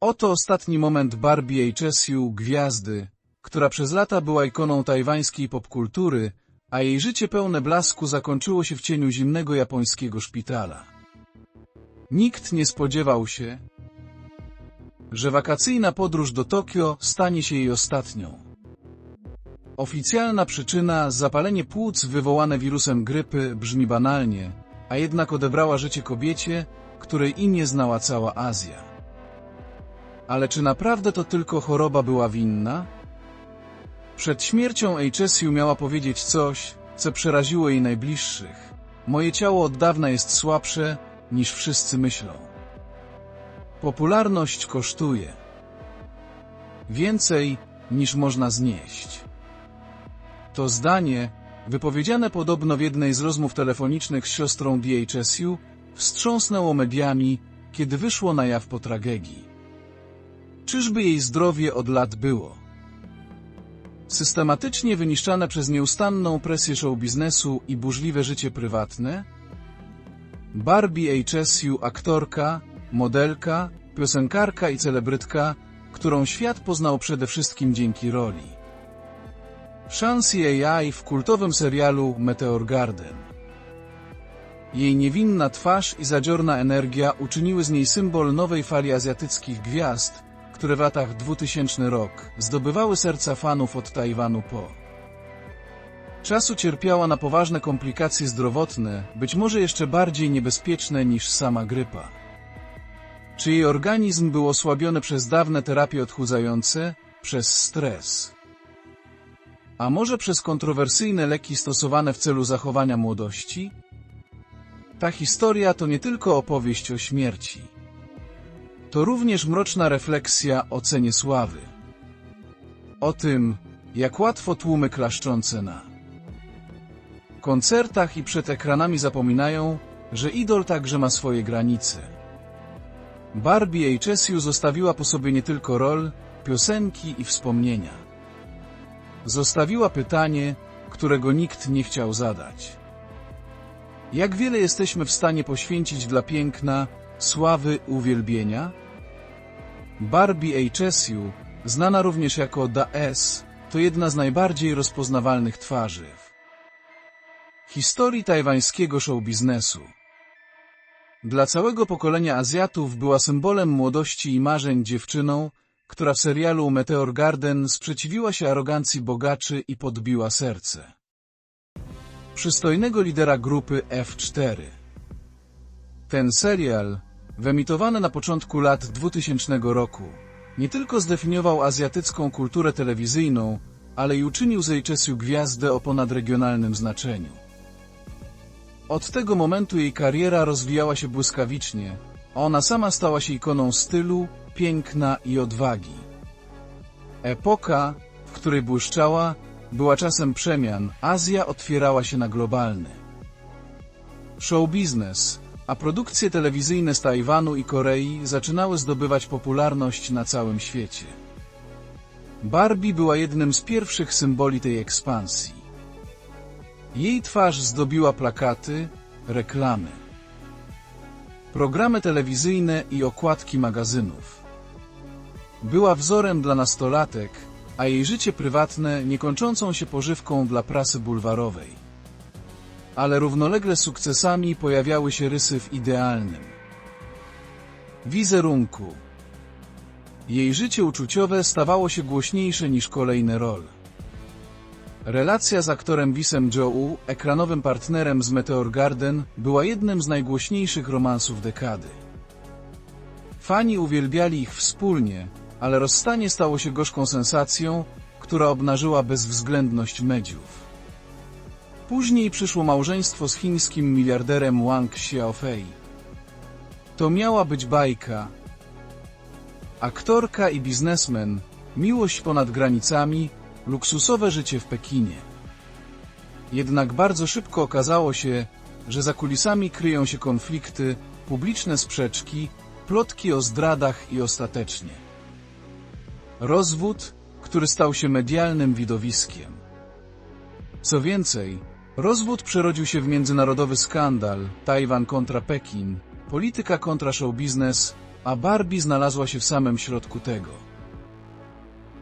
Oto ostatni moment Barbie HSU Gwiazdy, która przez lata była ikoną tajwańskiej popkultury, a jej życie pełne blasku zakończyło się w cieniu zimnego japońskiego szpitala. Nikt nie spodziewał się, że wakacyjna podróż do Tokio stanie się jej ostatnią. Oficjalna przyczyna, zapalenie płuc wywołane wirusem grypy, brzmi banalnie, a jednak odebrała życie kobiecie, której imię znała cała Azja. Ale czy naprawdę to tylko choroba była winna? Przed śmiercią HSU miała powiedzieć coś, co przeraziło jej najbliższych. Moje ciało od dawna jest słabsze, niż wszyscy myślą. Popularność kosztuje więcej, niż można znieść. To zdanie, wypowiedziane podobno w jednej z rozmów telefonicznych z siostrą DHSU, wstrząsnęło mediami, kiedy wyszło na jaw po tragedii. Czyżby jej zdrowie od lat było? Systematycznie wyniszczane przez nieustanną presję show biznesu i burzliwe życie prywatne? Barbie HSU aktorka, modelka, piosenkarka i celebrytka, którą świat poznał przede wszystkim dzięki roli. Shansi AI w kultowym serialu Meteor Garden. Jej niewinna twarz i zadziorna energia uczyniły z niej symbol nowej fali azjatyckich gwiazd, które w latach 2000 rok zdobywały serca fanów od Tajwanu po. Czasu cierpiała na poważne komplikacje zdrowotne, być może jeszcze bardziej niebezpieczne niż sama grypa. Czy jej organizm był osłabiony przez dawne terapie odchudzające, przez stres? A może przez kontrowersyjne leki stosowane w celu zachowania młodości? Ta historia to nie tylko opowieść o śmierci. To również mroczna refleksja o cenie sławy. O tym, jak łatwo tłumy klaszczące na koncertach i przed ekranami zapominają, że idol także ma swoje granice. Barbie HSU zostawiła po sobie nie tylko rol, piosenki i wspomnienia. Zostawiła pytanie, którego nikt nie chciał zadać. Jak wiele jesteśmy w stanie poświęcić dla piękna, sławy, uwielbienia? Barbie HSU, znana również jako Da S, to jedna z najbardziej rozpoznawalnych twarzy w historii tajwańskiego show biznesu. Dla całego pokolenia Azjatów była symbolem młodości i marzeń dziewczyną, która w serialu Meteor Garden sprzeciwiła się arogancji bogaczy i podbiła serce przystojnego lidera grupy F4. Ten serial, wyemitowany na początku lat 2000 roku, nie tylko zdefiniował azjatycką kulturę telewizyjną, ale i uczynił z HSU gwiazdę o ponadregionalnym znaczeniu. Od tego momentu jej kariera rozwijała się błyskawicznie, a ona sama stała się ikoną stylu, piękna i odwagi. Epoka, w której błyszczała, była czasem przemian, Azja otwierała się na globalny. Show biznes, a produkcje telewizyjne z Tajwanu i Korei zaczynały zdobywać popularność na całym świecie. Barbie była jednym z pierwszych symboli tej ekspansji. Jej twarz zdobiła plakaty, reklamy, programy telewizyjne i okładki magazynów. Była wzorem dla nastolatek, a jej życie prywatne niekończącą się pożywką dla prasy bulwarowej. Ale równolegle z sukcesami pojawiały się rysy w idealnym wizerunku. Jej życie uczuciowe stawało się głośniejsze niż kolejne rol. Relacja z aktorem Wisem Joe, ekranowym partnerem z Meteor Garden, była jednym z najgłośniejszych romansów dekady. Fani uwielbiali ich wspólnie, ale rozstanie stało się gorzką sensacją, która obnażyła bezwzględność mediów. Później przyszło małżeństwo z chińskim miliarderem Wang Xiaofei. To miała być bajka. Aktorka i biznesmen, miłość ponad granicami, luksusowe życie w Pekinie. Jednak bardzo szybko okazało się, że za kulisami kryją się konflikty, publiczne sprzeczki, plotki o zdradach i ostatecznie Rozwód, który stał się medialnym widowiskiem. Co więcej, rozwód przerodził się w międzynarodowy skandal, Tajwan kontra Pekin, polityka kontra show biznes, a Barbie znalazła się w samym środku tego.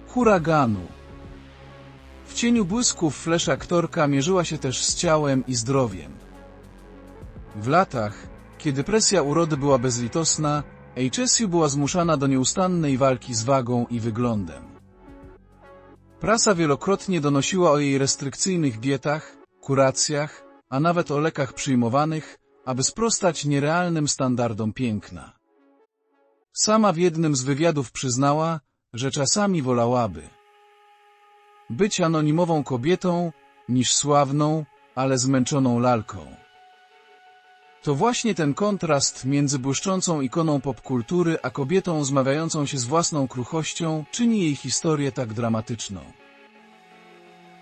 Huraganu. W cieniu błysków flash aktorka mierzyła się też z ciałem i zdrowiem. W latach, kiedy presja urody była bezlitosna, HSU była zmuszana do nieustannej walki z wagą i wyglądem. Prasa wielokrotnie donosiła o jej restrykcyjnych dietach, kuracjach, a nawet o lekach przyjmowanych, aby sprostać nierealnym standardom piękna. Sama w jednym z wywiadów przyznała, że czasami wolałaby być anonimową kobietą niż sławną, ale zmęczoną lalką. To właśnie ten kontrast między błyszczącą ikoną popkultury a kobietą zmawiającą się z własną kruchością czyni jej historię tak dramatyczną.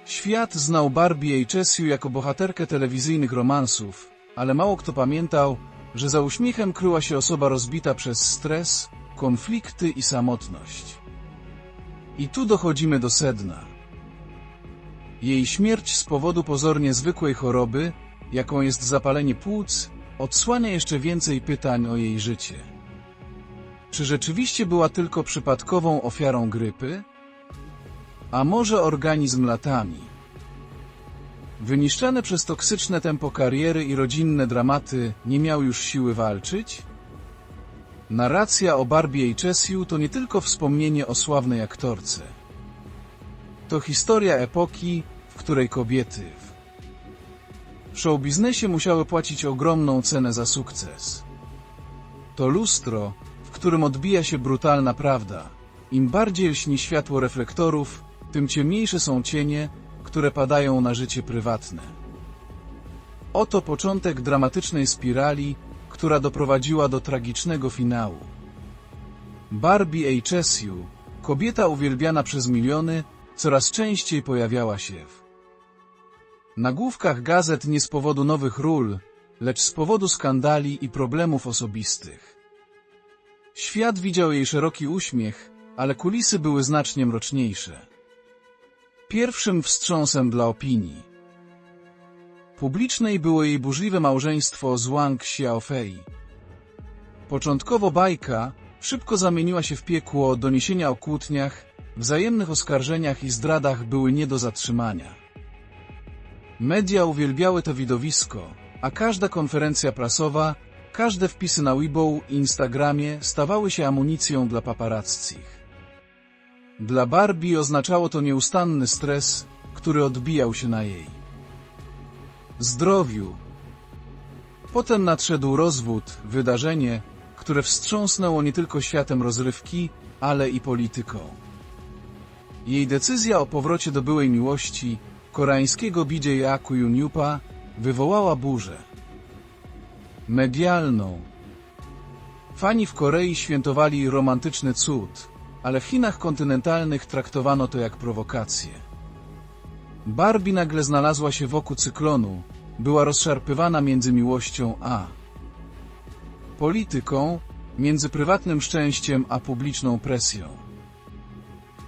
Świat znał Barbie Chesiu jako bohaterkę telewizyjnych romansów, ale mało kto pamiętał, że za uśmiechem kryła się osoba rozbita przez stres, konflikty i samotność. I tu dochodzimy do sedna. Jej śmierć z powodu pozornie zwykłej choroby, jaką jest zapalenie płuc, odsłania jeszcze więcej pytań o jej życie. Czy rzeczywiście była tylko przypadkową ofiarą grypy? A może organizm latami? Wyniszczane przez toksyczne tempo kariery i rodzinne dramaty nie miał już siły walczyć? Narracja o Barbie i Chesiu to nie tylko wspomnienie o sławnej aktorce. To historia epoki, w której kobiety w showbiznesie musiały płacić ogromną cenę za sukces. To lustro, w którym odbija się brutalna prawda. Im bardziej lśni światło reflektorów, tym ciemniejsze są cienie, które padają na życie prywatne. Oto początek dramatycznej spirali, która doprowadziła do tragicznego finału. Barbie Chesiu, kobieta uwielbiana przez miliony, coraz częściej pojawiała się w nagłówkach gazet nie z powodu nowych ról, lecz z powodu skandali i problemów osobistych. Świat widział jej szeroki uśmiech, ale kulisy były znacznie mroczniejsze. Pierwszym wstrząsem dla opinii publicznej było jej burzliwe małżeństwo z Wang Xiaofei. Początkowo bajka szybko zamieniła się w piekło, doniesienia o kłótniach, wzajemnych oskarżeniach i zdradach były nie do zatrzymania. Media uwielbiały to widowisko, a każda konferencja prasowa, każde wpisy na Weibo i Instagramie stawały się amunicją dla paparazzich. Dla Barbie oznaczało to nieustanny stres, który odbijał się na jej zdrowiu. Potem nadszedł rozwód, wydarzenie, które wstrząsnęło nie tylko światem rozrywki, ale i polityką. Jej decyzja o powrocie do byłej miłości, koreańskiego BJ Aku Yunyupa, wywołała burzę. Medialną. Fani w Korei świętowali romantyczny cud, ale w Chinach kontynentalnych traktowano to jak prowokację. Barbie nagle znalazła się wokół cyklonu, była rozszarpywana między miłością a polityką, między prywatnym szczęściem a publiczną presją.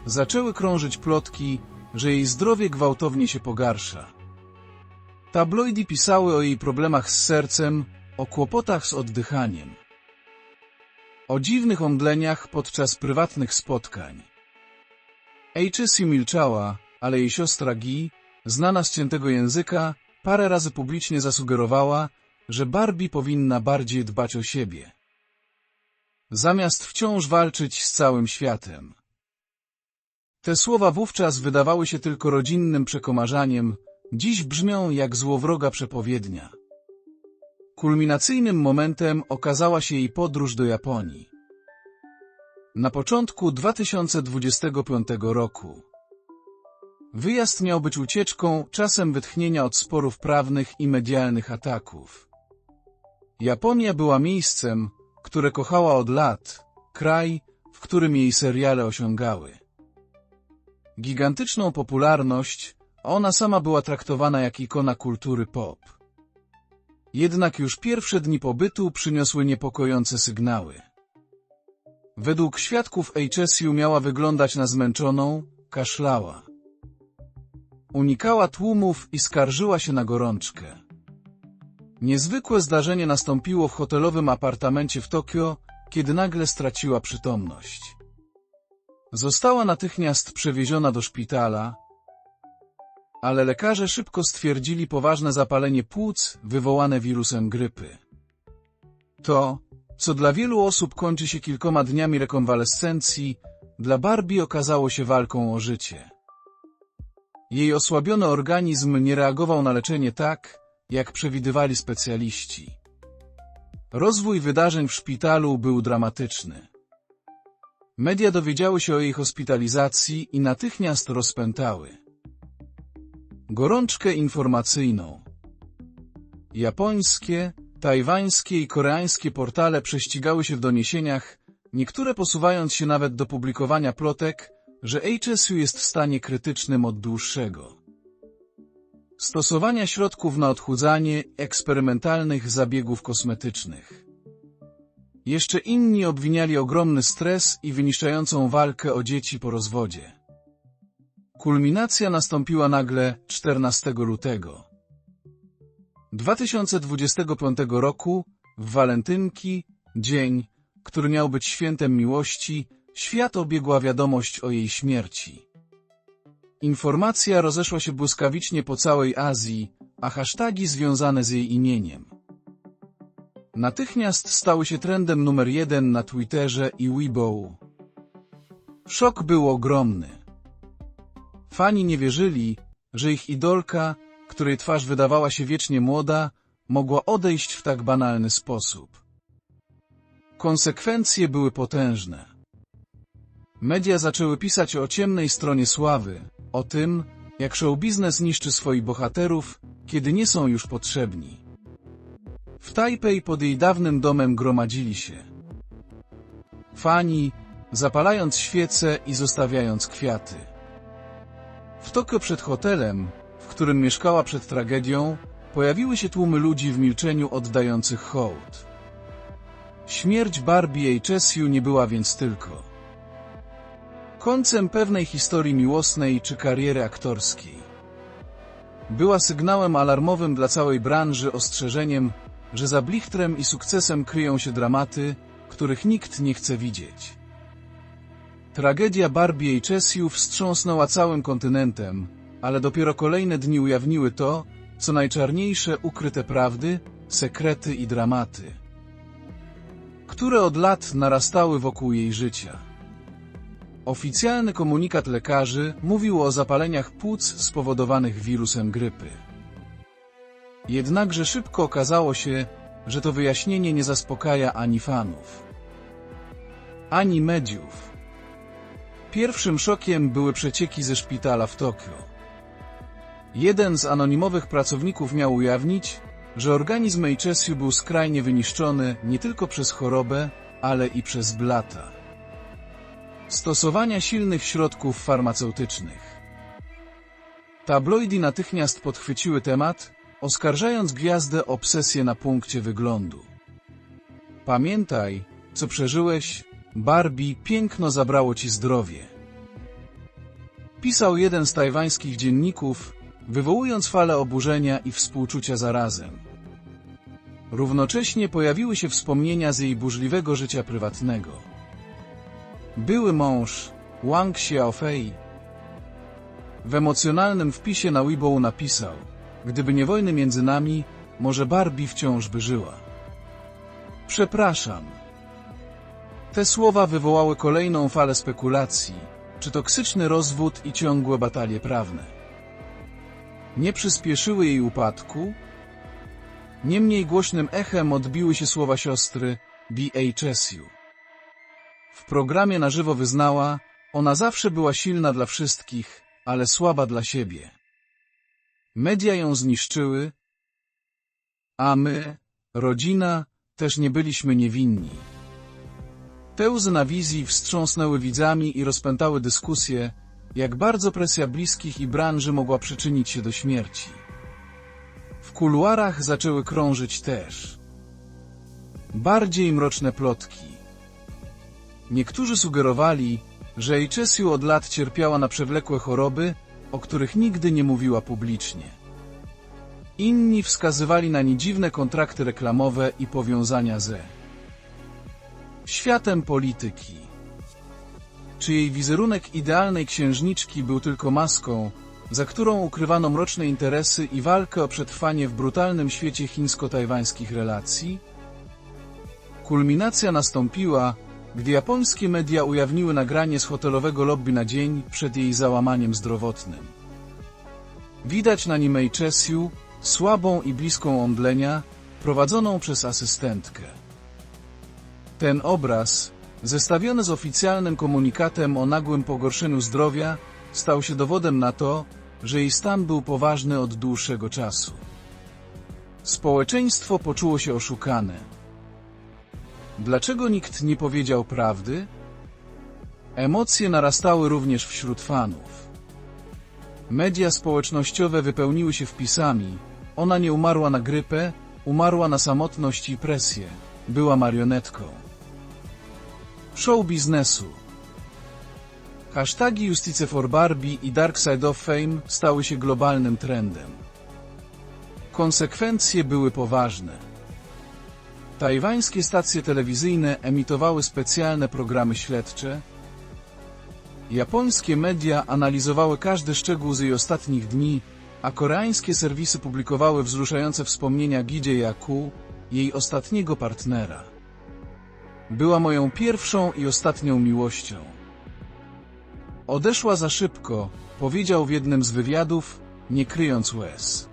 Zaczęły krążyć plotki, że jej zdrowie gwałtownie się pogarsza. Tabloidy pisały o jej problemach z sercem, o kłopotach z oddychaniem, o dziwnych omdleniach podczas prywatnych spotkań. HSU milczała, ale jej siostra Gi, znana z ciętego języka, parę razy publicznie zasugerowała, że Barbie powinna bardziej dbać o siebie. Zamiast wciąż walczyć z całym światem. Te słowa wówczas wydawały się tylko rodzinnym przekomarzaniem, dziś brzmią jak złowroga przepowiednia. Kulminacyjnym momentem okazała się jej podróż do Japonii. Na początku 2025 roku. Wyjazd miał być ucieczką, czasem wytchnienia od sporów prawnych i medialnych ataków. Japonia była miejscem, które kochała od lat, kraj, w którym jej seriale osiągały. Gigantyczną popularność, ona sama była traktowana jak ikona kultury pop. Jednak już pierwsze dni pobytu przyniosły niepokojące sygnały. Według świadków HSU miała wyglądać na zmęczoną, kaszlała. Unikała tłumów i skarżyła się na gorączkę. Niezwykłe zdarzenie nastąpiło w hotelowym apartamencie w Tokio, kiedy nagle straciła przytomność. Została natychmiast przewieziona do szpitala, ale lekarze szybko stwierdzili poważne zapalenie płuc wywołane wirusem grypy. To, co dla wielu osób kończy się kilkoma dniami rekonwalescencji, dla Barbie okazało się walką o życie. Jej osłabiony organizm nie reagował na leczenie tak, jak przewidywali specjaliści. Rozwój wydarzeń w szpitalu był dramatyczny. Media dowiedziały się o jej hospitalizacji i natychmiast rozpętały gorączkę informacyjną. Japońskie, tajwańskie i koreańskie portale prześcigały się w doniesieniach, niektóre posuwając się nawet do publikowania plotek, że HSU jest w stanie krytycznym od dłuższego. Stosowania środków na odchudzanie, eksperymentalnych zabiegów kosmetycznych. Jeszcze inni obwiniali ogromny stres i wyniszczającą walkę o dzieci po rozwodzie. Kulminacja nastąpiła nagle 14 lutego 2025 roku, w walentynki, dzień, który miał być świętem miłości, świat obiegła wiadomość o jej śmierci. Informacja rozeszła się błyskawicznie po całej Azji, a hasztagi związane z jej imieniem. Natychmiast stały się trendem numer jeden na Twitterze i Weibo. Szok był ogromny. Fani nie wierzyli, że ich idolka, której twarz wydawała się wiecznie młoda, mogła odejść w tak banalny sposób. Konsekwencje były potężne. Media zaczęły pisać o ciemnej stronie sławy, o tym, jak show biznes niszczy swoich bohaterów, kiedy nie są już potrzebni. W Tajpej pod jej dawnym domem gromadzili się fani, zapalając świece i zostawiając kwiaty. W Tokio przed hotelem, w którym mieszkała przed tragedią, pojawiły się tłumy ludzi w milczeniu oddających hołd. Śmierć Barbie Chesiu nie była więc tylko końcem pewnej historii miłosnej czy kariery aktorskiej. Była sygnałem alarmowym dla całej branży, ostrzeżeniem, że za blichtrem i sukcesem kryją się dramaty, których nikt nie chce widzieć. Tragedia Barbie i Chesiu wstrząsnęła całym kontynentem, ale dopiero kolejne dni ujawniły to, co najczarniejsze ukryte prawdy, sekrety i dramaty, które od lat narastały wokół jej życia. Oficjalny komunikat lekarzy mówił o zapaleniach płuc spowodowanych wirusem grypy. Jednakże szybko okazało się, że to wyjaśnienie nie zaspokaja ani fanów, ani mediów. Pierwszym szokiem były przecieki ze szpitala w Tokio. Jeden z anonimowych pracowników miał ujawnić, że organizm Chesiu był skrajnie wyniszczony nie tylko przez chorobę, ale i przez blata. Stosowania silnych środków farmaceutycznych. Tabloidy natychmiast podchwyciły temat, oskarżając gwiazdę obsesję na punkcie wyglądu. Pamiętaj, co przeżyłeś, Barbie, piękno zabrało ci zdrowie. Pisał jeden z tajwańskich dzienników, wywołując falę oburzenia i współczucia zarazem. Równocześnie pojawiły się wspomnienia z jej burzliwego życia prywatnego. Były mąż, Wang Xiaofei, w emocjonalnym wpisie na Weibo napisał Gdyby nie wojny między nami, może Barbie wciąż by żyła. Przepraszam. Te słowa wywołały kolejną falę spekulacji, czy toksyczny rozwód i ciągłe batalie prawne. Nie przyspieszyły jej upadku, niemniej głośnym echem odbiły się słowa siostry B.H.S.U. W programie na żywo wyznała, ona zawsze była silna dla wszystkich, ale słaba dla siebie. Media ją zniszczyły, a my, rodzina, też nie byliśmy niewinni. Te łzy na wizji wstrząsnęły widzami i rozpętały dyskusję, jak bardzo presja bliskich i branży mogła przyczynić się do śmierci. W kuluarach zaczęły krążyć też bardziej mroczne plotki. Niektórzy sugerowali, że Chesiu od lat cierpiała na przewlekłe choroby, o których nigdy nie mówiła publicznie. Inni wskazywali na niedziwne kontrakty reklamowe i powiązania ze światem polityki. Czy jej wizerunek idealnej księżniczki był tylko maską, za którą ukrywano mroczne interesy i walkę o przetrwanie w brutalnym świecie chińsko-tajwańskich relacji? Kulminacja nastąpiła, gdy japońskie media ujawniły nagranie z hotelowego lobby na dzień przed jej załamaniem zdrowotnym. Widać na nim Chesiu, słabą i bliską omdlenia, prowadzoną przez asystentkę. Ten obraz, zestawiony z oficjalnym komunikatem o nagłym pogorszeniu zdrowia, stał się dowodem na to, że jej stan był poważny od dłuższego czasu. Społeczeństwo poczuło się oszukane. Dlaczego nikt nie powiedział prawdy? Emocje narastały również wśród fanów. Media społecznościowe wypełniły się wpisami. Ona nie umarła na grypę, umarła na samotność i presję. Była marionetką. Show biznesu. Hasztagi Justice for Barbie i Dark Side of Fame stały się globalnym trendem. Konsekwencje były poważne. Tajwańskie stacje telewizyjne emitowały specjalne programy śledcze. Japońskie media analizowały każdy szczegół z jej ostatnich dni, a koreańskie serwisy publikowały wzruszające wspomnienia Gide Yaku, jej ostatniego partnera. Była moją pierwszą i ostatnią miłością. Odeszła za szybko, powiedział w jednym z wywiadów, nie kryjąc łez.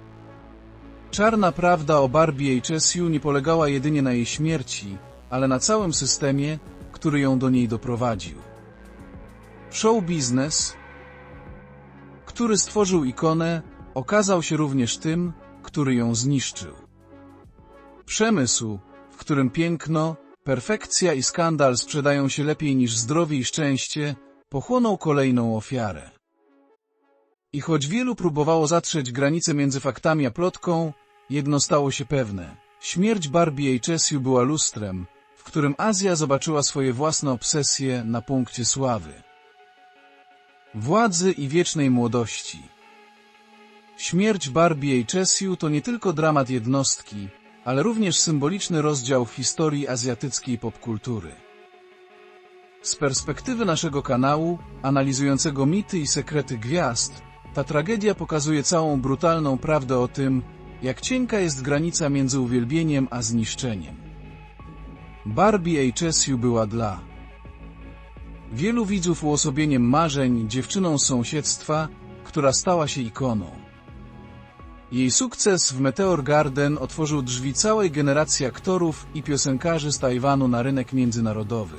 Czarna prawda o Barbie HSU nie polegała jedynie na jej śmierci, ale na całym systemie, który ją do niej doprowadził. Show biznes, który stworzył ikonę, okazał się również tym, który ją zniszczył. Przemysł, w którym piękno, perfekcja i skandal sprzedają się lepiej niż zdrowie i szczęście, pochłonął kolejną ofiarę. I choć wielu próbowało zatrzeć granicę między faktami a plotką, jedno stało się pewne. Śmierć Barbie HSU była lustrem, w którym Azja zobaczyła swoje własne obsesje na punkcie sławy. Władzy i wiecznej młodości. Śmierć Barbie HSU to nie tylko dramat jednostki, ale również symboliczny rozdział w historii azjatyckiej popkultury. Z perspektywy naszego kanału, analizującego mity i sekrety gwiazd, ta tragedia pokazuje całą brutalną prawdę o tym, jak cienka jest granica między uwielbieniem a zniszczeniem. Barbie HSU była dla wielu widzów uosobieniem marzeń, dziewczyną sąsiedztwa, która stała się ikoną. Jej sukces w Meteor Garden otworzył drzwi całej generacji aktorów i piosenkarzy z Tajwanu na rynek międzynarodowy.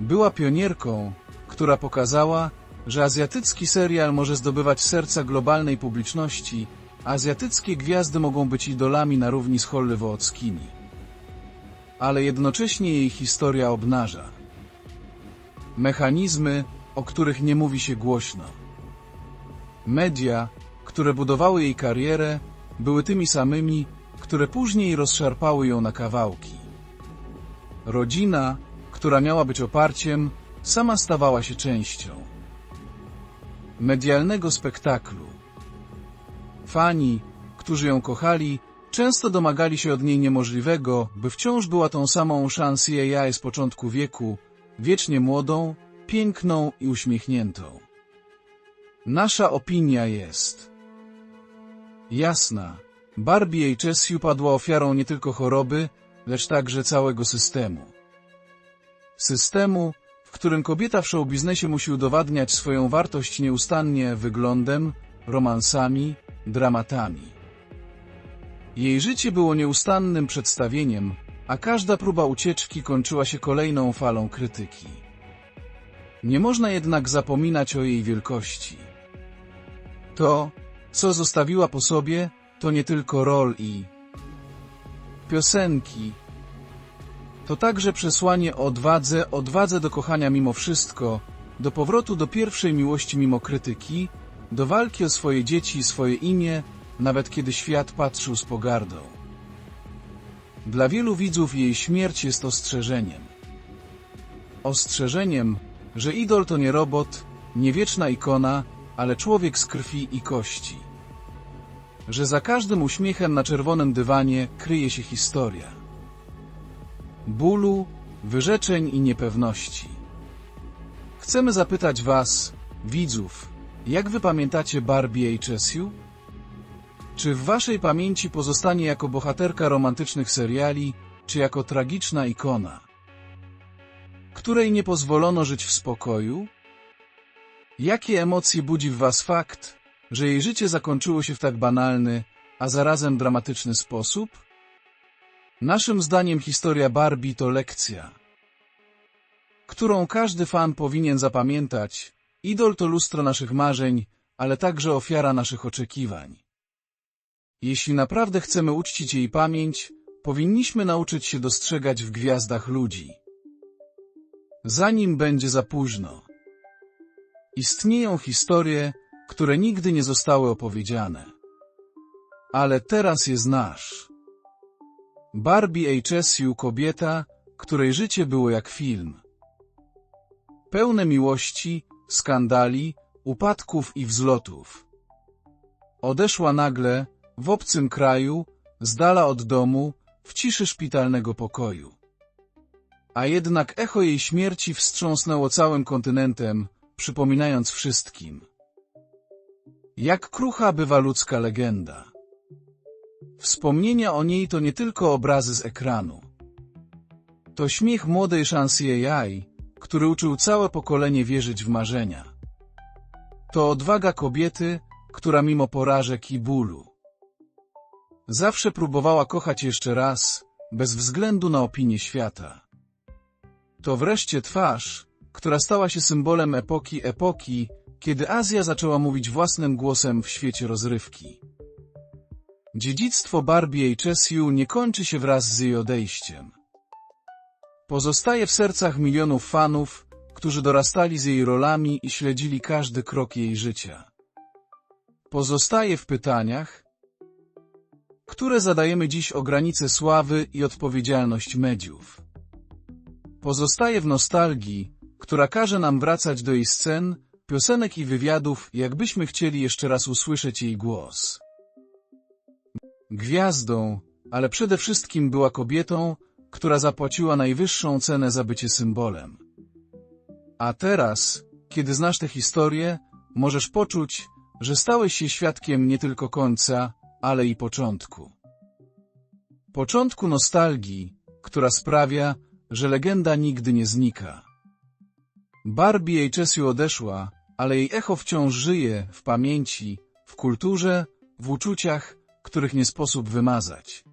Była pionierką, która pokazała, że azjatycki serial może zdobywać serca globalnej publiczności, azjatyckie gwiazdy mogą być idolami na równi z hollywoodzkimi. Ale jednocześnie jej historia obnaża mechanizmy, o których nie mówi się głośno. Media, które budowały jej karierę, były tymi samymi, które później rozszarpały ją na kawałki. Rodzina, która miała być oparciem, sama stawała się częścią medialnego spektaklu. Fani, którzy ją kochali, często domagali się od niej niemożliwego, by wciąż była tą samą szansę AI z początku wieku, wiecznie młodą, piękną i uśmiechniętą. Nasza opinia jest jasna. Barbie HSU padła ofiarą nie tylko choroby, lecz także całego systemu. Systemu, w którym kobieta w showbiznesie musi udowadniać swoją wartość nieustannie wyglądem, romansami, dramatami. Jej życie było nieustannym przedstawieniem, a każda próba ucieczki kończyła się kolejną falą krytyki. Nie można jednak zapominać o jej wielkości. To, co zostawiła po sobie, to nie tylko rol i piosenki. To także przesłanie o odwadze, odwadze do kochania mimo wszystko, do powrotu do pierwszej miłości mimo krytyki, do walki o swoje dzieci i swoje imię, nawet kiedy świat patrzył z pogardą. Dla wielu widzów jej śmierć jest ostrzeżeniem. Ostrzeżeniem, że idol to nie robot, nie wieczna ikona, ale człowiek z krwi i kości. Że za każdym uśmiechem na czerwonym dywanie kryje się historia. Bólu, wyrzeczeń i niepewności. Chcemy zapytać Was, widzów, jak Wy pamiętacie Barbie HSU? Czy w Waszej pamięci pozostanie jako bohaterka romantycznych seriali, czy jako tragiczna ikona, której nie pozwolono żyć w spokoju? Jakie emocje budzi w Was fakt, że jej życie zakończyło się w tak banalny, a zarazem dramatyczny sposób? Naszym zdaniem historia Barbie to lekcja, którą każdy fan powinien zapamiętać. Idol to lustro naszych marzeń, ale także ofiara naszych oczekiwań. Jeśli naprawdę chcemy uczcić jej pamięć, powinniśmy nauczyć się dostrzegać w gwiazdach ludzi. Zanim będzie za późno. Istnieją historie, które nigdy nie zostały opowiedziane. Ale teraz je znasz. Barbie HSU kobieta, której życie było jak film. Pełne miłości, skandali, upadków i wzlotów. Odeszła nagle, w obcym kraju, z dala od domu, w ciszy szpitalnego pokoju. A jednak echo jej śmierci wstrząsnęło całym kontynentem, przypominając wszystkim. Jak krucha bywa ludzka legenda. Wspomnienia o niej to nie tylko obrazy z ekranu. To śmiech młodej Shansi AI, który uczył całe pokolenie wierzyć w marzenia. To odwaga kobiety, która mimo porażek i bólu zawsze próbowała kochać jeszcze raz, bez względu na opinię świata. To wreszcie twarz, która stała się symbolem epoki epoki, kiedy Azja zaczęła mówić własnym głosem w świecie rozrywki. Dziedzictwo Barbie HSU nie kończy się wraz z jej odejściem. Pozostaje w sercach milionów fanów, którzy dorastali z jej rolami i śledzili każdy krok jej życia. Pozostaje w pytaniach, które zadajemy dziś o granice sławy i odpowiedzialność mediów. Pozostaje w nostalgii, która każe nam wracać do jej scen, piosenek i wywiadów, jakbyśmy chcieli jeszcze raz usłyszeć jej głos. Gwiazdą, ale przede wszystkim była kobietą, która zapłaciła najwyższą cenę za bycie symbolem. A teraz, kiedy znasz tę historię, możesz poczuć, że stałeś się świadkiem nie tylko końca, ale i początku. Początku nostalgii, która sprawia, że legenda nigdy nie znika. Barbie jej Chesiu odeszła, ale jej echo wciąż żyje w pamięci, w kulturze, w uczuciach, których nie sposób wymazać.